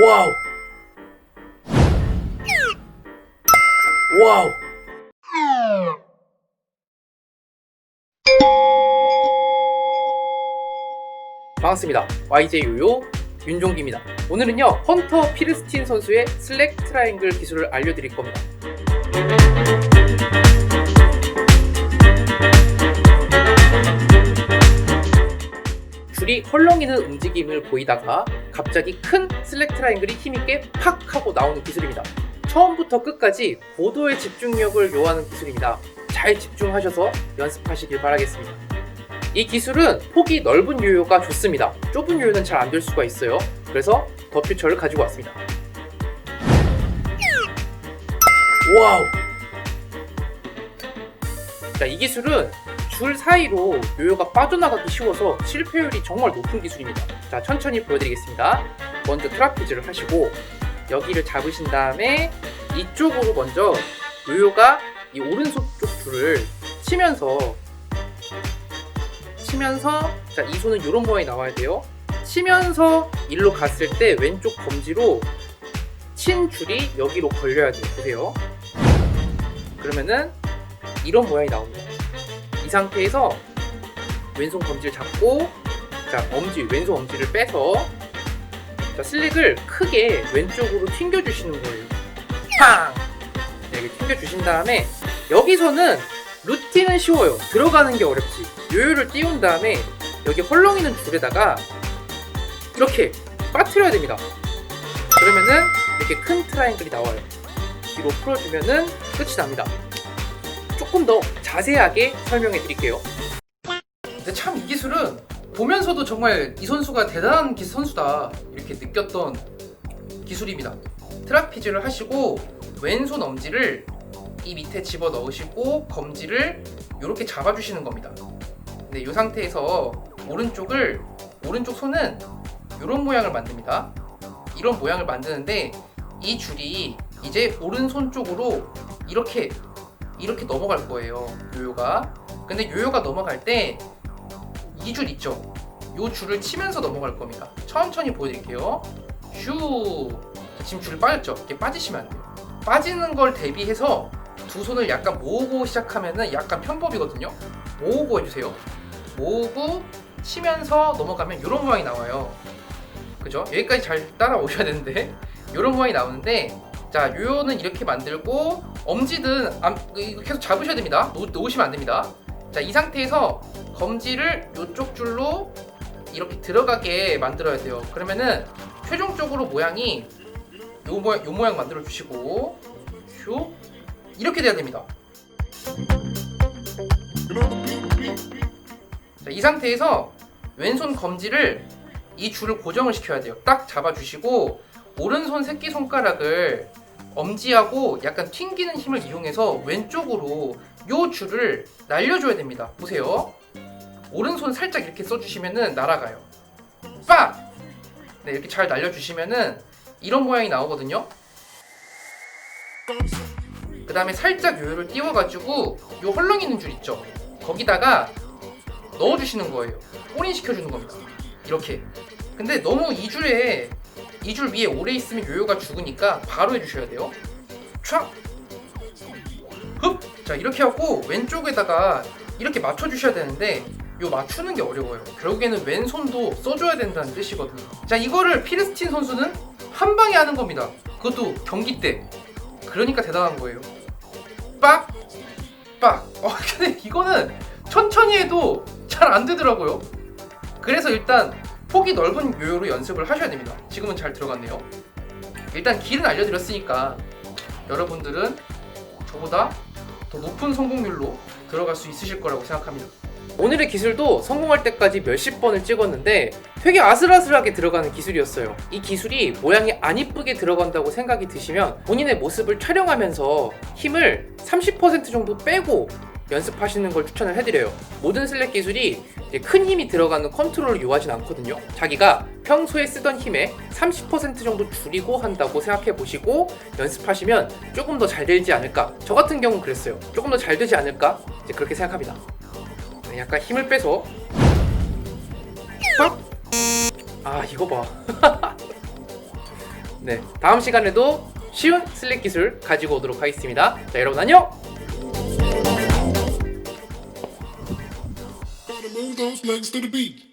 와우. 와우. 반갑습니다. YJ 요요 윤종기입니다. 오늘은요 헌터 피르스틴 선수의 슬랙 트라이앵글 기술을 알려드릴 겁니다. 줄이 헐렁이는 움직임을 보이다가 갑자기 큰 슬랙 트라이앵글이 힘있게 팍 하고 나오는 기술입니다. 처음부터 끝까지 고도의 집중력을 요하는 기술입니다. 잘 집중하셔서 연습하시길 바라겠습니다. 이 기술은 폭이 넓은 요요가 좋습니다. 좁은 요요는 잘 안 될 수가 있어요. 그래서 더 퓨처를 가지고 왔습니다. 와우! 자, 이 기술은 줄 사이로 요요가 빠져나가기 쉬워서 실패율이 정말 높은 기술입니다. 자, 천천히 보여드리겠습니다. 먼저 트라피즈를 하시고 여기를 잡으신 다음에 이쪽으로 먼저 요요가 이 오른손 쪽 줄을 치면서 치면서 자, 이 손은 이런 모양이 나와야 돼요. 치면서 일로 갔을 때 왼쪽 검지로 친 줄이 여기로 걸려야 돼요. 보세요. 그러면은 이런 모양이 나옵니다. 이 상태에서 왼손 검지를 잡고 자 엄지 왼손 엄지를 빼서 자 슬릭을 크게 왼쪽으로 튕겨 주시는 거예요. 팡! 네, 이렇게 튕겨 주신 다음에 여기서는 루틴은 쉬워요. 들어가는 게 어렵지. 요요를 띄운 다음에 여기 헐렁이는 줄에다가 이렇게 빠뜨려야 됩니다. 그러면은 이렇게 큰 트라이앵글이 나와요. 뒤로 풀어주면은 끝이 납니다. 조금 더 자세하게 설명해 드릴게요. 근데 참 이 기술은 보면서도 정말 이 선수가 대단한 기 선수다 이렇게 느꼈던 기술입니다. 트라피즈를 하시고 왼손 엄지를 이 밑에 집어 넣으시고 검지를 이렇게 잡아주시는 겁니다. 네, 이 상태에서 오른쪽을 오른쪽 손은 이런 모양을 만듭니다. 이런 모양을 만드는데 이 줄이 이제 오른손 쪽으로 이렇게 이렇게 넘어갈 거예요. 요요가. 근데 요요가 넘어갈 때 이 줄 있죠? 요 줄을 치면서 넘어갈 겁니다. 천천히 보여드릴게요. 슈. 자, 지금 줄이 빠졌죠? 이렇게 빠지시면 안 돼요. 빠지는 걸 대비해서 두 손을 약간 모으고 시작하면은 약간 편법이거든요. 모으고 해주세요. 모으고 치면서 넘어가면 이런 모양이 나와요. 그죠? 여기까지 잘 따라오셔야 되는데 이런 모양이 나오는데 자 요요는 이렇게 만들고 엄지든 암, 계속 잡으셔야 됩니다. 놓, 놓으시면 안 됩니다. 자 이 상태에서 검지를 이쪽 줄로 이렇게 들어가게 만들어야 돼요. 그러면은 최종적으로 모양이 요 모양 요 모양 만들어 주시고 슉 이렇게 돼야 됩니다. 자, 이 상태에서 왼손 검지를 이 줄을 고정을 시켜야 돼요. 딱 잡아주시고 오른손 새끼 손가락을 엄지하고 약간 튕기는 힘을 이용해서 왼쪽으로 요 줄을 날려줘야 됩니다. 보세요. 오른손 살짝 이렇게 써주시면은 날아가요. 빡! 네, 이렇게 잘 날려주시면은 이런 모양이 나오거든요. 그 다음에 살짝 요요를 띄워가지고 요 헐렁이는 줄 있죠? 거기다가 넣어주시는 거예요. 꼬린 시켜주는 겁니다. 이렇게. 근데 너무 이 줄에 이 줄 위에 오래 있으면 요요가 죽으니까 바로 해주셔야 돼요. 촥! 흡! 자 이렇게 하고 왼쪽에다가 이렇게 맞춰주셔야 되는데 요 맞추는 게 어려워요. 결국에는 왼손도 써줘야 된다는 뜻이거든요. 자 이거를 피르스틴 선수는 한 방에 하는 겁니다. 그것도 경기 때. 그러니까 대단한 거예요. 빡! 빡! 어 근데 이거는 천천히 해도 잘 안 되더라고요. 그래서 일단 폭이 넓은 요요로 연습을 하셔야 됩니다. 지금은 잘 들어갔네요. 일단 길은 알려드렸으니까 여러분들은 저보다 더 높은 성공률로 들어갈 수 있으실 거라고 생각합니다. 오늘의 기술도 성공할 때까지 몇십 번을 찍었는데 되게 아슬아슬하게 들어가는 기술이었어요. 이 기술이 모양이 안 이쁘게 들어간다고 생각이 드시면 본인의 모습을 촬영하면서 힘을 30% 정도 빼고 연습하시는 걸 추천을 해드려요. 모든 슬랙 기술이 큰 힘이 들어가는 컨트롤을 요하진 않거든요. 자기가 평소에 쓰던 힘의 30% 정도 줄이고 한다고 생각해 보시고 연습하시면 조금 더 잘 되지 않을까. 저 같은 경우는 그랬어요. 조금 더 잘 되지 않을까. 이제 그렇게 생각합니다. 네, 약간 힘을 빼서 빡! 아 이거 봐. 네, 다음 시간에도 쉬운 슬릭 기술 가지고 오도록 하겠습니다. 자, 여러분 안녕! Move those legs to the beat.